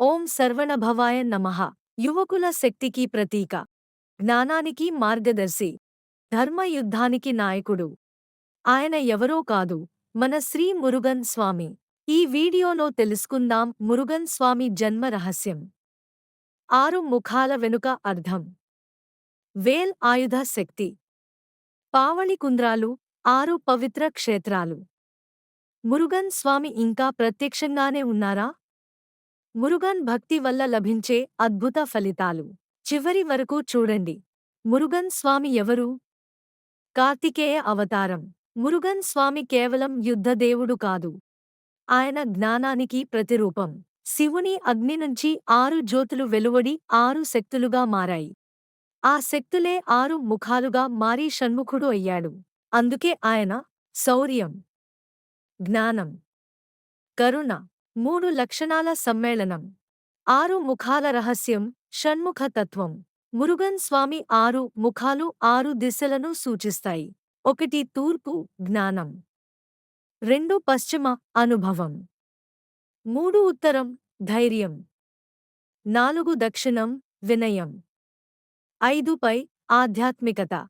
ఓం సర్వణభవాయ నమః. యువకుల శక్తికి ప్రతీక. జ్ఞానానికి మార్గదర్శి. ధర్మయుద్ధానికి నాయకుడు. ఆయన ఎవరో కాదు. మన శ్రీ మురుగన్ స్వామి. ఈ వీడియోలో తెలుసుకుందాం మురుగన్ స్వామి జన్మ రహస్యం. ఆరు ముఖాల వెనుక అర్థం. వేల్ ఆయుధ శక్తి. పావళికుంద్రాలు ఆరు పవిత్ర క్షేత్రాలు. మురుగన్ స్వామి ఇంకా ప్రత్యక్షంగానే ఉన్నారా? మురుగన్ భక్తి వల్ల లభించే అద్భుత ఫలితాలు. చివరి వరకు చూడండి. మురుగన్ స్వామి ఎవరు? కార్తికేయ అవతారం. మురుగన్ స్వామి కేవలం యుద్ధదేవుడు కాదు. ఆయన జ్ఞానానికి ప్రతిరూపం. శివుని అగ్ని నుంచి ఆరు జ్యోతులు వెలువడి ఆరు శక్తులుగా మారాయి. ఆ శక్తులే ఆరు ముఖాలుగా మారి షణ్ముఖుడు అయ్యాడు. అందుకే ఆయన శౌర్యం జ్ఞానం కరుణ మూడు లక్షణాల సమ్మేళనం. ఆరు ముఖాల రహస్యం షణ్ముఖ తత్వం మురుగన్ స్వామి ఆరు ముఖాలు ఆరు దిశలను సూచిస్తాయి. ఒకటి తూర్పు జ్ఞానం. రెండు పశ్చిమ అనుభవం. మూడు ఉత్తరం ధైర్యం. నాలుగు దక్షిణం వినయం. ఐదు పై ఆధ్యాత్మికత.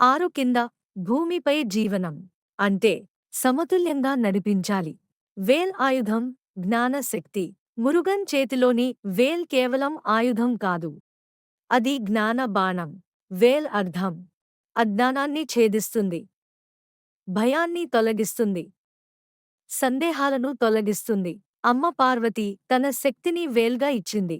ఆరు కింద భూమిపై జీవనం. అంటే సమతుల్యంగా నడిపించాలి. వేల్ ఆయుధం జ్ఞానశక్తి మురుగన్ చేతిలోని వేల్ కేవలం ఆయుధం కాదు. అది జ్ఞాన బాణం. వేల్ అర్థం అజ్ఞానాన్ని ఛేదిస్తుంది. భయాన్ని తొలగిస్తుంది. సందేహాలను తొలగిస్తుంది. అమ్మ పార్వతి తన శక్తిని వేల్గా ఇచ్చింది.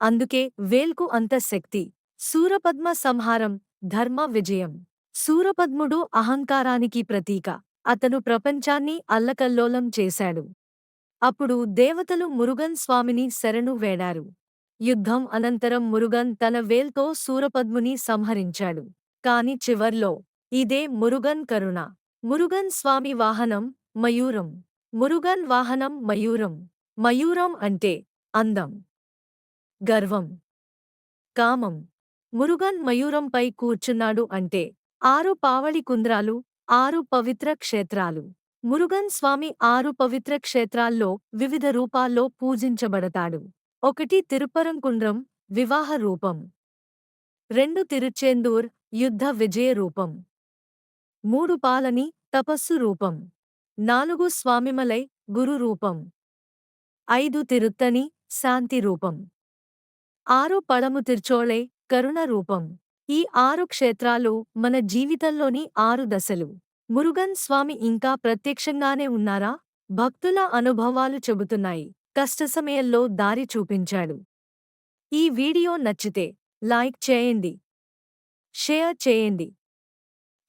అందుకే వేల్కు అంత శక్తి. సూరపద్మ సంహారం ధర్మ విజయం. సూరపద్ముడు అహంకారానికి ప్రతీక. అతను ప్రపంచాన్ని అల్లకల్లోలం చేశాడు. అప్పుడు దేవతలు మురుగన్ స్వామిని శరణు వేడారు. యుద్ధం అనంతరం మురుగన్ తన వేల్తో సూరపద్ముని సంహరించాడు. కాని చివర్లో ఇదే మురుగన్ కరుణ. మురుగన్ స్వామి వాహనం మయూరం. మురుగన్ వాహనం మయూరం. మయూరం అంటే అందం. గర్వం. కామం. మురుగన్ మయూరంపై కూర్చున్నాడు అంటే ఆరు పావళి కుంద్రాలు ఆరు పవిత్ర క్షేత్రాలు. మురుగన్ స్వామి ఆరు పవిత్ర క్షేత్రాల్లో వివిధ రూపాల్లో పూజించబడతాడు. ఒకటి తిరుపరంకుండ్రం వివాహ రూపం. రెండు తిరుచేందూర్ యుద్ధ విజయ రూపం. మూడు పాలని తపస్సు రూపం. నాలుగు స్వామిమలై గురు రూపం. ఐదు తిరుత్తని శాంతి రూపం. ఆరు పడము తిర్చోళై కరుణ రూపం. ఈ ఆరు క్షేత్రాలు మన జీవితంలోని ఆరు దశలు. మురుగన్ స్వామి ఇంకా ప్రత్యక్షంగానే ఉన్నారా? భక్తుల అనుభవాలు చెబుతున్నాయి. కష్ట సమయంలో దారి చూపించాడు. ఈ వీడియో నచ్చితే లైక్ చేయండి. షేర్ చేయండి.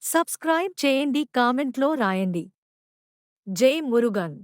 సబ్స్క్రైబ్ చేయండి కామెంట్లో రాయండి. జై మురుగన్.